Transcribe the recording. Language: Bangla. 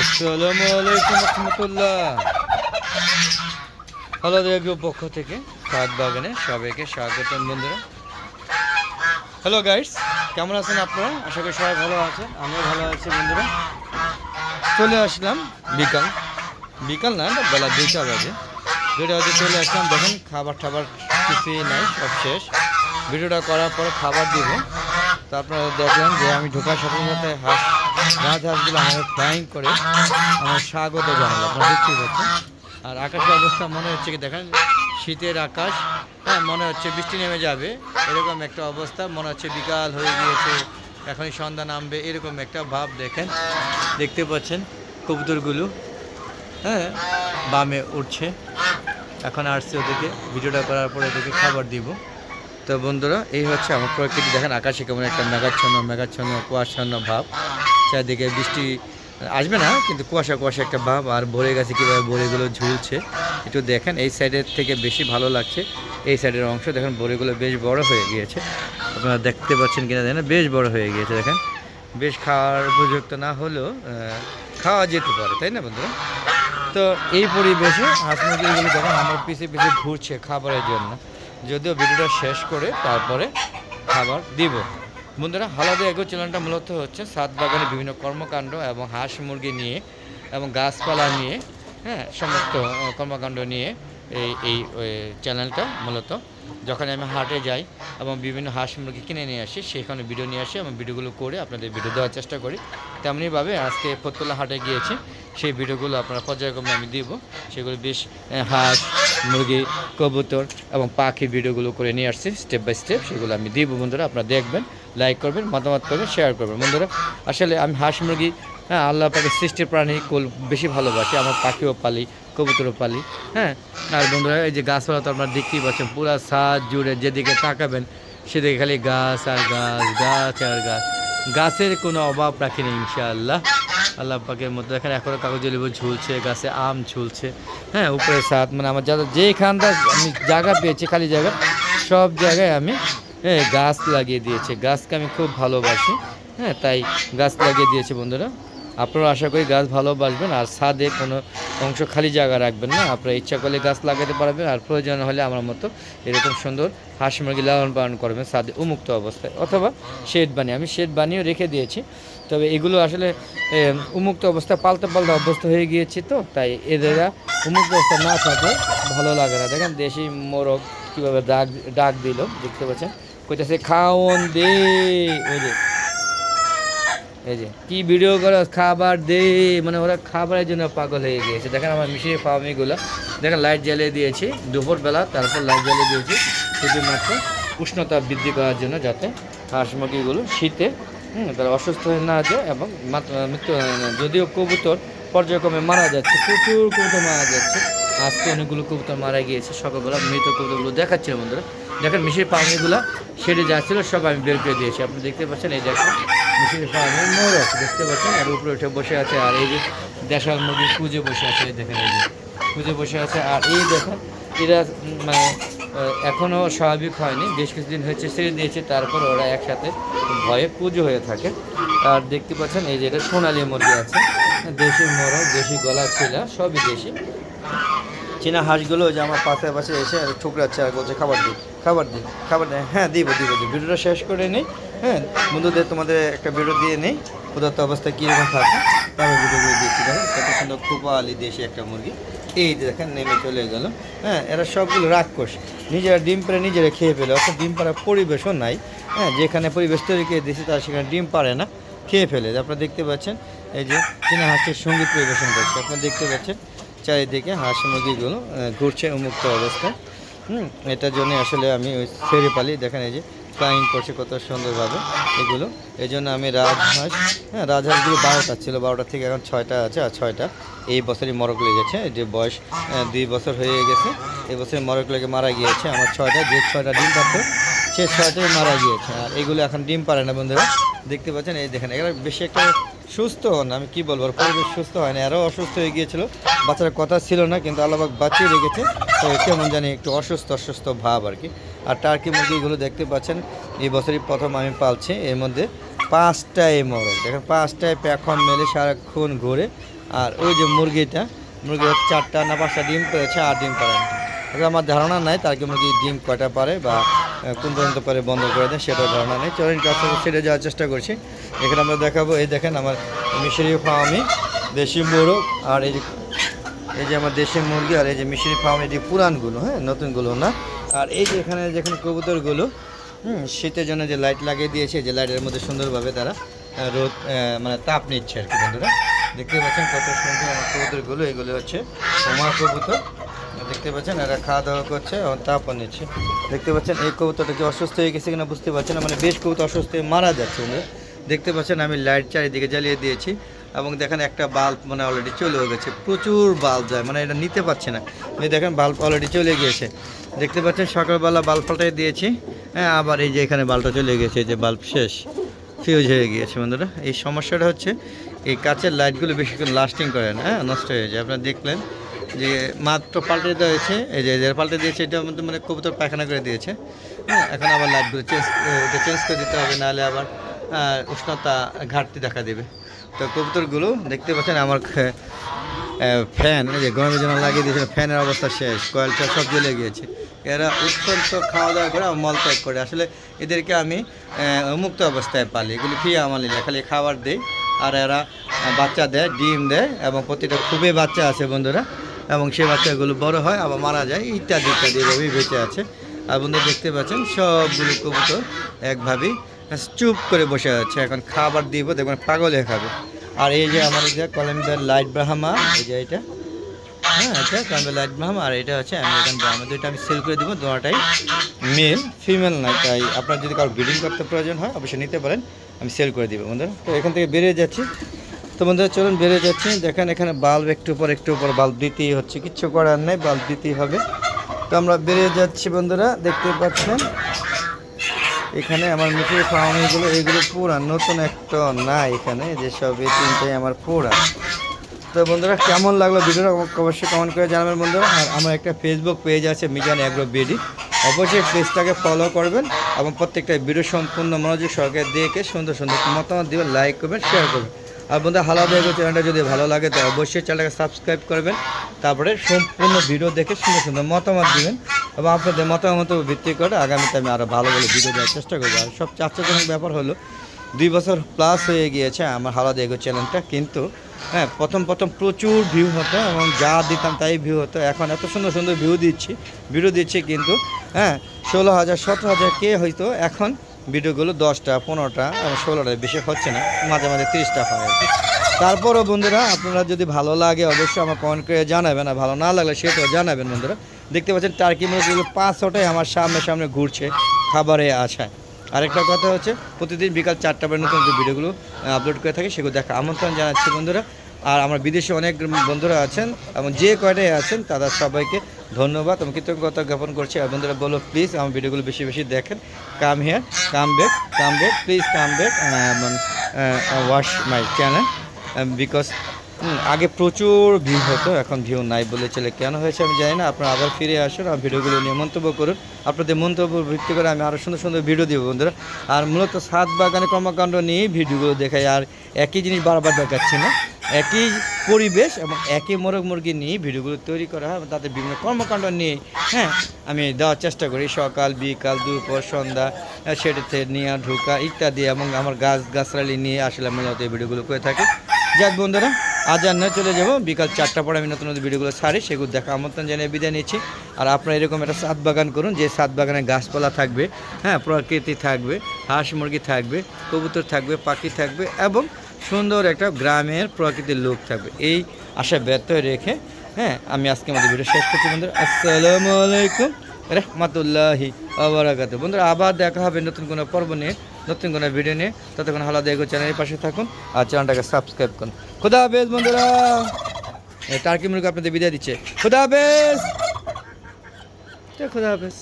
আসসালামু আলাইকুম রহমতুল্লাহ। হ্যালো রেডিও পক্ষ থেকে সাত বাগানে সবাইকে স্বাগতম বন্ধুরা। হ্যালো গাইস, কেমন আছেন আপনারা? আশা করি সবাই ভালো আছেন, আমিও ভালো আছি বন্ধুরা। চলে আসলাম বিকাল। বিকাল না বেলা দুইটা বাজে। দুইটা বাজে চলে আসলাম, দেখেন খাবার টাবার কিছুই নাই, সব শেষ। ভিডিওটা করার পরে খাবার দিব। তো দেখলেন যে আমি ঢোকার সাথে সাথে হাঁস রাজ হাঁসগুলো আমাকে ফ্লাইং করে আমার স্বাগত জানালো। আপনারা দেখতেই পাচ্ছেন। আর আকাশের অবস্থা মনে হচ্ছে কি দেখেন? শীতের আকাশ। হ্যাঁ মনে হচ্ছে বৃষ্টি নেমে যাবে। এরকম একটা অবস্থা। মনে হচ্ছে বিকাল হয়ে গিয়েছে। এখনই সন্ধ্যা নামবে। এরকম একটা ভাব দেখেন। দেখতে পাচ্ছেন কবুতরগুলো। হ্যাঁ বামে উঠছে। এখন আসছে ওদেরকে। ভিডিওটা করার পরে ওদেরকে খাবার দিব। তো বন্ধুরা, এই হচ্ছে আমার প্রকৃতি। দেখেন আকাশে কেমন একটা মেঘাচ্ছন্ন মেঘাচ্ছন্ন কুয়াশান্ন ভাব। চারিদিকে বৃষ্টি আসবে না, কিন্তু কুয়াশা কুয়াশা একটা ভাব আর ভরে গেছে কীভাবে বড়িগুলো ঝুলছে, একটু দেখেন। এই সাইডের থেকে বেশি ভালো লাগছে, এই সাইডের অংশ। দেখেন বড়িগুলো বেশ বড় হয়ে গিয়েছে। আপনারা দেখতে পাচ্ছেন কিনা দেখেন বেশ বড় হয়ে গিয়েছে, দেখেন। বেশ খাওয়ার উপযুক্ত না হলেও খাওয়া যেতে পারে, তাই না বন্ধুরা? তো এই পরিবেশে হাঁস মুরগিগুলো দেখেন আমার পিছিয়ে পিছিয়ে ঘুরছে খাবারের জন্য, যদিও ভিডিওটা শেষ করে তারপরে খাবার দিব। বন্ধুরা, হালাদে এগো চ্যানেলটা মূলত হচ্ছে সাত বাগানে বিভিন্ন কর্মকাণ্ড এবং হাঁস মুরগি নিয়ে এবং গাছপালা নিয়ে হ্যাঁ সমস্ত কর্মকাণ্ড নিয়ে এই এই চ্যানেলটা মূলত। যখন আমি হাটে যাই এবং বিভিন্ন হাঁস মুরগি কিনে নিয়ে আসি, সেখানে ভিডিও নিয়ে আসি এবং ভিডিওগুলো করে আপনাদের ভিডিও দেওয়ার চেষ্টা করি। তেমনিভাবে আজকে ফতুল্লা হাটে গিয়েছি, সেই ভিডিওগুলো আপনারা পর্যায়ক্রমে আমি দিব। সেগুলো বেশ হাঁস, মুরগি, কবুতর এবং পাখি ভিডিওগুলো করে নিয়ে আসছি স্টেপ বাই স্টেপ সেগুলো আমি দিব। বন্ধুরা, আপনারা দেখবেন লাইক করবেন, মতামত করবেন শেয়ার করবেন। বন্ধুরা, আসলে আমি হাঁস মুরগি হ্যাঁ আল্লাহ পাকে সৃষ্টির প্রাণী কোল বেশি ভালোবাসি, আমার পাখিও পালি, কবুতরও পালি হ্যাঁ? আর বন্ধুরা, এই যে গাছপালা তো আপনারা দেখতেই পাচ্ছেন, পুরা সাজ জুড়ে যেদিকে তাকাবেন, সেদিকে খালি গাছ আর গাছ গাছ আর গাছ। গাছের কোনো অভাব রাখিনি, ইনশাআল্লাহ। আল্লাহ পাকের মধ্যে দেখেন এখনও কাগজ লেবু ঝুলছে, গাছে আম ঝুলছে হ্যাঁ? উপরে সাত মানে আমার যাদের যেখানটা আমি জায়গা পেয়েছি, খালি জায়গা, সব জায়গায় আমি হ্যাঁ গাছ লাগিয়ে দিয়েছি। গাছকে আমি খুব ভালোবাসি হ্যাঁ? তাই গাছ লাগিয়ে দিয়েছি, বন্ধুরা। আপনারা আশা করি গাছ ভালোবাসবেন আর ছাদে কোনো অংশ খালি জায়গা রাখবেন না। আপনারা ইচ্ছা করলে গাছ লাগাতে পারবেন, আর প্রয়োজন হলে আমার মতো এরকম সুন্দর হাঁস মুরগি লালন পালন করবেন ছাদে উন্মুক্ত অবস্থায়, অথবা শেড বানিয়ে, আমি শেড বানিয়েও রেখে দিয়েছি। তবে এগুলো আসলে উন্মুক্ত অবস্থা পাল্টে পাল্টে অভ্যস্ত হয়ে গিয়েছি তো, তাই এদেরা উন্মুক্ত অবস্থা না থাকলে ভালো লাগে না। দেখেন দেশি মোরগ কীভাবে ডাক ডাক দিল, দেখতে পাচ্ছেন? কইতেছে খাওয়ন দে। ওই এই যে, কি ভিডিও করো খাবার দে মানে ওরা খাবারের জন্য পাগল হয়ে গিয়েছে। দেখেন আমার মিশিয়ে ফার্মিগুলো দেখেন লাইট জ্বালিয়ে দিয়েছি দুপুরবেলা, তারপর লাইট জ্বালিয়ে দিয়েছি শুধুমাত্র উষ্ণতা বৃদ্ধি করার জন্য যাতে হাঁস মুরগিগুলো শীতে তারা অসুস্থ হয়ে না যায় এবং মাত- মৃত্যু যদিও কবুতর পর্যায়ক্রমে মারা যাচ্ছে, প্রচুর কবুতর মারা যাচ্ছে। আজকে অনেকগুলো কবুতর মারা গিয়েছে, সকালবেলা মৃত কবুতরগুলো দেখাচ্ছিল বন্ধুরা। দেখেন মিশির পাখিগুলো সেটে যাচ্ছিল, সব আমি বের করে দিয়েছি। আপনি দেখতে পাচ্ছেন, এই দেখেন মিশির ফার্মের আছে, দেখতে পাচ্ছেন? আর উপরে উঠে বসে আছে, আর এই যে দেশাল মুরগি খুঁজে বসে আছে, এই দেখেন, এই যে খুঁজে বসে আছে। আর এই দেখেন, এরা মানে এখনও স্বাভাবিক হয়নি, বেশ কিছুদিন হয়েছে, ছেড়ে দিয়েছে, তারপর ওরা একসাথে ভয়ে পুজো হয়ে থাকে। আর দেখতে পাচ্ছেন, এই যে এটা সোনালি মুরগি আছে, দেশি মোরগ, দেশি গলা ছিলা, সবই দেশি। চীনা হাঁসগুলো যে আমার পাশে পাশে এসে ঠুকরাচ্ছে আর বলছে, খাবার দিই খাবার দিই, খাবার দেয় হ্যাঁ দিব দিব দিব। ভিডিওটা শেষ করে নিই। হ্যাঁ বন্ধুদের তোমাদের একটা ভিডিও দিয়ে নেই। ক্ষুধার্ত অবস্থায় কীরকম থাকে তারপর ভিডিওগুলো দেখেন কত সুন্দর খুপালি দেশি একটা মুরগি। এই দেখেন, নেমে চলে গেল। হ্যাঁ এরা সবগুলো রাক্ষস। নিজেরা ডিম পেড়ে নিজেরা খেয়ে ফেলে, অর্থাৎ ডিম পাড়ার পরিবেশও নাই। হ্যাঁ যেখানে পরিবেশ তৈরি করে দিয়েছে, তারা সেখানে ডিম পারে না, খেয়ে ফেলে। আপনারা দেখতে পাচ্ছেন, এই যে চীনা হাঁসের সংগীত পরিবেশন করছে। আপনারা দেখতে পাচ্ছেন চারিদিকে হাঁস মুরগিগুলো ঘুরছে উন্মুক্ত অবস্থায়। হুম, এটার জন্য আসলে আমি ওই ছেড়ে পালি, দেখেন এই যে ফ্লাইং করছে কত সুন্দরভাবে এগুলো। এই জন্য আমি রাজহাঁস হ্যাঁ রাজহাঁসগুলো বারোটা ছিল, বারোটা থেকে এখন ছয়টা আছে, আর ছয়টা। এই বছরই মরক লেগেছে যে বয়স দুই বছর হয়ে গেছে, এই বছরে মরক লেগে মারা গিয়েছে। আমার ছয়টা, যে ছয়টা ডিম পারতো, সে ছয়টাই মারা গিয়েছে। আর এগুলো এখন ডিম পারে না বন্ধুরা। দেখতে পাচ্ছেন, এই দেখেন এরা বেশি একটা সুস্থ হন, আমি কি বলব পরিবেশ সুস্থ হয় না এরাও অসুস্থ হয়ে গিয়েছিল। বাচ্চার কথা ছিল না, কিন্তু আল্লাহবাক বাঁচিয়ে রেখেছে, তো কেমন জানি একটু অসুস্থ অসুস্থ ভাব আর কি। আর টার্কি মুরগিগুলো দেখতে পাচ্ছেন, এই বছরই প্রথম আমি পালছি, এর মধ্যে পাঁচটায় মরক দেখেন পাঁচটায় প্যাখন মেলে সারাক্ষণ ঘুরে। আর ওই যে মুরগিটা, মুরগি চারটা, না পাঁচটা, ডিম পেয়েছে আর ডিম পারে আমার ধারণা নাই তার কি মুরগি ডিম কয়টা পারে বা কোন পর্যন্ত পারে বন্ধ করে দেয় সেটা ধারণা নেই। চলেন কাছে ছেড়ে যাওয়ার চেষ্টা করছি। এখানে আমরা দেখাবো, এই দেখেন আমার মিশরি ফার্মি দেশি মোরগ, আর এই যে এই যে আমার দেশি মুরগি, আর এই যে মিশরি ফার্ম যে পুরানগুলো হ্যাঁ নতুনগুলো না। আর এই যে এখানে যেখানে কবুতরগুলো, হুম, শীতের জন্য যে লাইট লাগিয়ে দিয়েছে, যে লাইটের মধ্যে সুন্দরভাবে তারা রোদ মানে তাপ নিচ্ছে আর কি বন্ধুরা। দেখতে পাচ্ছেন কত সুন্দর আমার কবুতরগুলো, এগুলো হচ্ছে হোমা কবুতর। দেখতে পাচ্ছেন, এরা খাওয়া দাওয়া করছে এবং তাপও নিচ্ছে। দেখতে পাচ্ছেন, এই কবুতরটা কি অসুস্থ হয়ে গেছে কিনা বুঝতে পারছেন মানে বেশ কবুতর অসুস্থ হয়ে মারা যাচ্ছে বন্ধুরা দেখতে পাচ্ছেন, আমি লাইট চারিদিকে জ্বালিয়ে দিয়েছি এবং দেখেন একটা বাল্ব মানে অলরেডি চলেও গেছে, প্রচুর বাল্ব যায় মানে এটা নিতে পারছে না। এই দেখেন, বাল্ব অলরেডি চলে গিয়েছে। দেখতে পাচ্ছেন, সকালবেলা বাল্ব পাল্টাই দিয়েছি হ্যাঁ আবার এই যে এখানে বাল্বটা চলে গেছে এই যে বাল্ব শেষ ফিউজ হয়ে গিয়েছে বন্ধুরা। এই সমস্যাটা হচ্ছে, এই কাচের লাইটগুলো বেশিক্ষণ লাস্টিং করে না হ্যাঁ নষ্ট হয়ে যায়। আপনারা দেখলেন যে মাত্র পাল্টে দেওয়া হয়েছে, এই যে পাল্টে দিয়েছে, এটার মধ্যে মানে কবুতর পায়খানা করে দিয়েছে। হ্যাঁ এখন আবার লাইটগুলো চেঞ্জ এটা চেঞ্জ করে দিতে হবে, নাহলে আবার উষ্ণতা ঘাটতি দেখা দেবে। তো কবুতরগুলো দেখতে পাচ্ছেন আমার ফ্যান এই যে গরমের জন্য লাগিয়ে দিয়েছিল ফ্যানের অবস্থা শেষ, কয়েলটা সব জ্বলে গিয়েছে। এরা অত্যন্ত খাওয়া দাওয়া করে মল ত্যাগ করে। আসলে এদেরকে আমি মুক্ত অবস্থায় পালি এগুলি ফ্রি আমার নিলে খালি খাবার দিই। আর এরা বাচ্চা দেয়, ডিম দেয়, এবং প্রতিটা খুবই বাচ্চা আছে বন্ধুরা। এবং সেই বাচ্চাগুলো বড় হয়, আবার মারা যায়, ইত্যাদি ইত্যাদি এভাবেই বেঁচে আছে। আর বন্ধুরা দেখতে পাচ্ছেন, সবগুলো কবুতর একভাবেই চুপ করে বসে আছে। এখন খাবার দিব, দেখবেন পাগলে খাবে। আর এই যে আমার যে কলম্বিয়ার লাইট ব্রাহ্মা, এই যে এটা হ্যাঁ এটা কলম্বিয়ার লাইট ব্রাহ্মা, আর এটা হচ্ছে আমেরিকান ব্রাহ্মা। দুইটা আমি সেল করে দেবো, দুটাই মেল, ফিমেল নয় তাই আপনার যদি কারও ব্রিডিং করতে প্রয়োজন হয়, অবশ্যই নিতে পারেন, আমি সেল করে দিব বন্ধুরা। তো এখান থেকে বেরিয়ে যাচ্ছি। তো বন্ধুরা, চলুন বেরিয়ে যাচ্ছি। দেখেন এখানে বাল্ব একটু পর একটু পর বাল্ব দিতেই হচ্ছে, কিচ্ছু করার নেই, বাল্ব দিতেই হবে। তো আমরা বেরিয়ে যাচ্ছি বন্ধুরা, দেখতে পাচ্ছেন? এখানে আমার মিঠুর ফাউনিগুলো এগুলো পুরা, নতুন একটা না এখানে যেসব এই তিনটাই আমার পুরা। তো বন্ধুরা, কেমন লাগল ভিডিওটা? অবশ্যই কমেন্ট করে জানাবেন বন্ধুরা। আর আমার একটা ফেসবুক পেজ আছে, মিজান অ্যাগ্রো বিডি। অবশ্যই পেজটাকে ফলো করবেন এবং প্রত্যেকটা ভিডিও সম্পূর্ণ মনোযোগ সরকার দেখে সুন্দর সুন্দর মতামত দিবেন লাইক করবেন শেয়ার করবেন। আর বন্ধু হালাদা এগো চ্যানেলটা যদি ভালো লাগে, তো অবশ্যই চ্যানেলটাকে সাবস্ক্রাইব করবেন। তারপরে সম্পূর্ণ ভিডিও দেখে সুন্দর সুন্দর মতামত দিবেন এবং আপনাদের মতামত ভিত্তি করে আগামীতে আমি আরও ভালো ভালো ভিডিও দেওয়ার চেষ্টা করব। আর সবচেয়ে আশ্চর্যজনক ব্যাপার হলো, দুই বছর প্লাস হয়ে গিয়েছে আমার হালাদা এগো চ্যানেলটা কিন্তু হ্যাঁ প্রথম প্রথম প্রচুর ভিউ হতো এবং যা দিতাম তাই ভিউ হতো। এখন এত সুন্দর সুন্দর ভিউ দিচ্ছি ভিডিও দিচ্ছি কিন্তু হ্যাঁ ষোলো হাজার, সতেরো হাজার কে হয়তো এখন ভিডিওগুলো দশটা, পনেরোটা এবং ষোলোটা বেশি হচ্ছে না, মাঝে মাঝে তিরিশটা হয়। আর কি তারপরও বন্ধুরা, আপনারা যদি ভালো লাগে, অবশ্যই আমার কমেন্ট করে জানাবেন, আর ভালো না লাগলে সেটাও জানাবেন বন্ধুরা। দেখতে পাচ্ছেন টার্কি মুরগিগুলো পাঁচশোটাই আমার সামনে সামনে ঘুরছে, খাবারে আশায় আরেকটা কথা হচ্ছে, প্রতিদিন বিকাল চারটা পরে নতুন ভিডিওগুলো আপলোড করে থাকি, সেগুলো দেখা আমন্ত্রণ জানাচ্ছি বন্ধুরা। আর আমার বিদেশে অনেক বন্ধুরা আছেন, এবং যে কয়টাই আছেন তাদের সবাইকে ধন্যবাদ, আমি কৃতজ্ঞতা জ্ঞাপন করছি। আর বন্ধুরা বলো প্লিজ আমার ভিডিওগুলো বেশি বেশি দেখেন। Come here come back come back please come back wash my channel because আগে প্রচুর ভিউ হতো, এখন ভিউ নাই বলে চলে। কেন হয়েছে আমি জানি না, আপনারা আবার ফিরে আসুন আর ভিডিওগুলো নিয়ে মন্তব্য করুন। আপনাদের মন্তব্য ভিত্তি করে আমি আরও সুন্দর সুন্দর ভিডিও দেবো, বন্ধুরা। আর মূলত সাত বাগানে কর্মকাণ্ড নিয়েই ভিডিওগুলো দেখাই, আর একই জিনিস বারবার দেখাচ্ছি না। একই পরিবেশ এবং একই মোরগ মুরগি নিয়ে ভিডিওগুলো তৈরি করা হয় তাদের বিভিন্ন কর্মকাণ্ড নিয়ে হ্যাঁ আমি দেওয়ার চেষ্টা করি। সকাল, বিকাল, দুপুর, সন্ধ্যা সেটাতে নিয়ে ঢোকা ইত্যাদি এবং আমার গাছ গাছড়ালি নিয়ে আসলে মূলত এই ভিডিওগুলো করে থাকি। যাক বন্ধুরা, আজ আর নয়, চলে যাব। বিকাল চারটা পরে আমি নতুন নতুন ভিডিওগুলো ছাড়ি, সেগুলো দেখা আমন্ত্রণ জানিয়ে বিদায় নিচ্ছি। আর আপনারা এরকম একটা সাত বাগান করুন, যে সাত বাগানে গাছপালা থাকবে হ্যাঁ প্রকৃতি থাকবে, হাঁস মুরগি থাকবে, কবুতর থাকবে, পাখি থাকবে এবং সুন্দর একটা গ্রামের প্রকৃতির লোক থাকবে। এই আশা ব্যর্থ রেখে হ্যাঁ আমি আজকে আমাদের ভিডিও শেষ করছি বন্ধুরা। আসসালামু আলাইকুম রহমতুল্লাহি আবরাকাত বন্ধুরা, আবার দেখা হবে নতুন কোনো পর্ব নিয়ে, নতুন কোনো ভিডিও নিয়ে। ততক্ষণ হালাদা এগো চ্যানেলের পাশে থাকুন আর চ্যানেলটাকে সাবস্ক্রাইব করুন। খুদা হাফেজ বন্ধুরা। টার্কি মুরগি আপনাদের বিদায় দিচ্ছে। খুদা হাফেজ। খুদা হাফেজ।